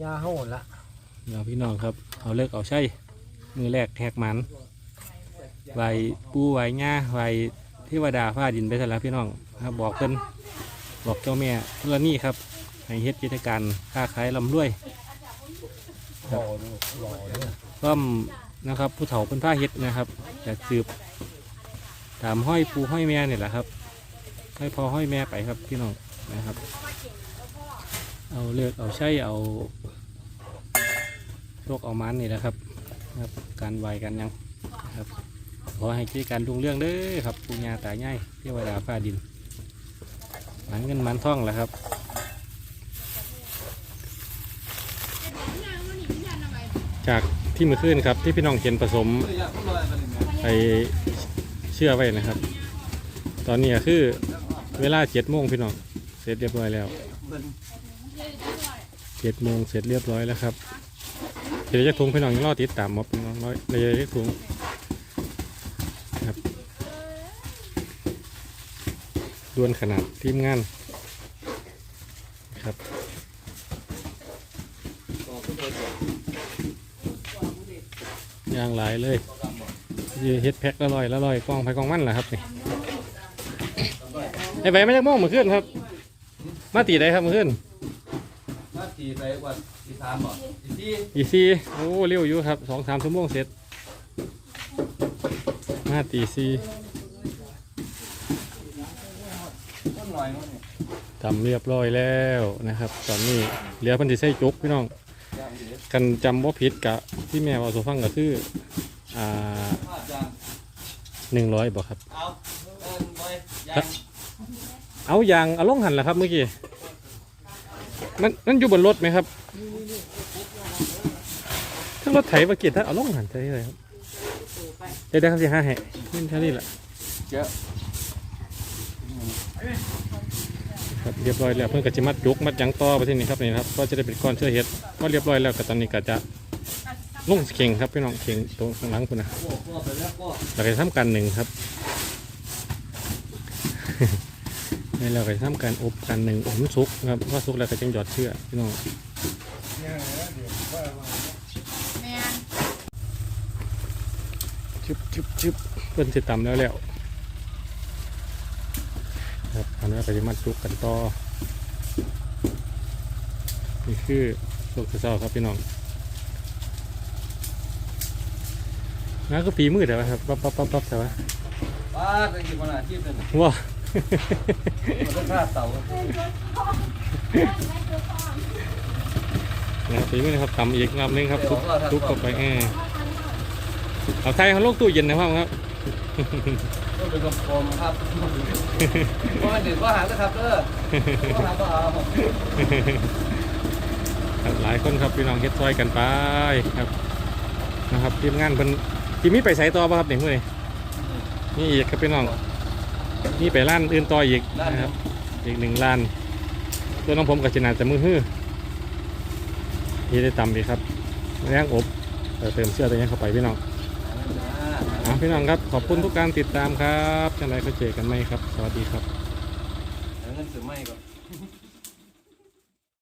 ยาโหดละเดี๋ยวพี่น้องครับเอาเลิกเอาใช่มือแรกแทกหมันไหวปูไหวง่าไหวเทวดาฟ้าดินไปซะแล้วพี่น้องครับบอกเพิ่นบอกเจ้าแม่เพื่อนี่ครับให้เฮ็ดกิจการค้าขายลำรวยหล่อดูหล่อดูร่วมนะครับ ผู้เฒ่าเพิ่นผ้าเฮ็ดนะครับจะสืบตามห้อยปูห้อยแม่เนี่ยแหละครับ ห้อยพอห้อยแม่ไปครับพี่น้องนะครับ เอาเลือกเอาใช้เอาโรคเอามันนี่แหละครับครับ การไหวกันยังครับขอให้กิจการรุ่งเรื่องเด้อครับปูญาตายายเทวดาฟ้าดินหมันเงินมันท่องแหละครับจากที่มือขึ้นครับที่พี่น้องเขียนผสมไปเชื่อไว้นะครับ ตอนนี้คือเวลาเจ็ดโมงพี่น้องเสร็จเรียบร้อยแล้ว เจ็ดโมงเสร็จเรียบร้อยแล้วครับเดี๋ยวจะถุงพี่น้องยังรอติดตามมอบพี่น้องน้อยเดี๋ยวจะถุงครับด้วนขนาดทีมงานครับย่างหลายเลยยืเฮ็ดแพ็คละลอยละลอยกองไปกองมันแหละครับนี่ไอ้ใบไม่จักโมองมือขึ้นครับ มาตีได้ครับมือขึ้น มาตีไปกว่าตีสามบ่ตีสี่อีซีโอ้เร็วอยู่ครับสองสามชั่วโมงเสร็จ มาตีซีต้นหน่อยมั้งเนี่ยทำเรียบร้อยแล้วนะครับ ตอนนี้เหลือเพันธิใส่จุกพี่น้องย่างดีกันจำว่าผิดกะที่แม่ว่าโซฟังก็คืออ่าพลาดย่างหนึ่งร้อยบอกครับ เอาเอินไปย่างเอายางเอาลงหันแหละครับเมื่อกี้ มันมันอยู่บนรถไหมครับถ้ารถไถมาเกียรถ้าเอาลงหันใช่เลยครับเดี๋ยวได้ครับสิห้าแห่นี่เท่านี้แหละเจ้าครับเรียบร้อยแล้วเพื่อนก็จะมัดยกมัดหยังต่อไปที่นี่ครับนี่ครับก็จะได้เป็นก้อนเชื้อเห็ดก็เรียบร้อยแล้วก็ตอนนี้ก็จะลงเข่งครับพี่น้องเข่งตรงข้างหลังคุณนะพวกพวกไปแล้วพวกเราจะทำการหนึ่งครับ นี่เราก็จะทำการอบกันหนึ่งอบมันสุกครับว่าสุกแล้วก็จังหยอดเชื้อพี่น้องเนี่ยเดี๋ยวว่าว่าชึบชึบชึบเพิ่นสิตำแล้วแล้วครับอันนี้นก็จะมัดจุกกันต่อนี่คือสุกเศร้าๆครับพี่น้องน้าก็ฝีมือแต่ว่าครับปั๊บปั๊บปั๊บปั๊บแต่ว่าป้าไปกี่คนอาชีพหนึ่งว้า มันต้องฆ่าเต่านะฝีมือนะครับตำอีกรอบนึงครับทุบทุบเข้าไปแอเอาใส่เขาลงตู้เย็นนะครับครับต้องเป็นกำปมครับว่าเด็กว่าหางนะครับเด้อว่าหางก็เอาหลายคนครับพี่น้องเฮ็ดซอยกันไปครับนะครับทีมงานเพิ่นทีมมีไปใส่ต่อป่ะครับเด็กเมื่อนี่อีกครับพี่น้อง นี่ไปร้านอื่นต่ออีกด้านนะคครัรับบอีกหนึ่งร้านตัวน้องผมกับจินาจะมือฮื้อนี่ได้ตำดีครับแรงอบเออเติมเสื้อตัวนี้เข้าไปพี่น้องอะพี่น้องครับ ขอบคุณทุกการติดตามครับจังไรก็เจอกันไหมครับ สวัสดีครับเงินซื้อไม่ก่อน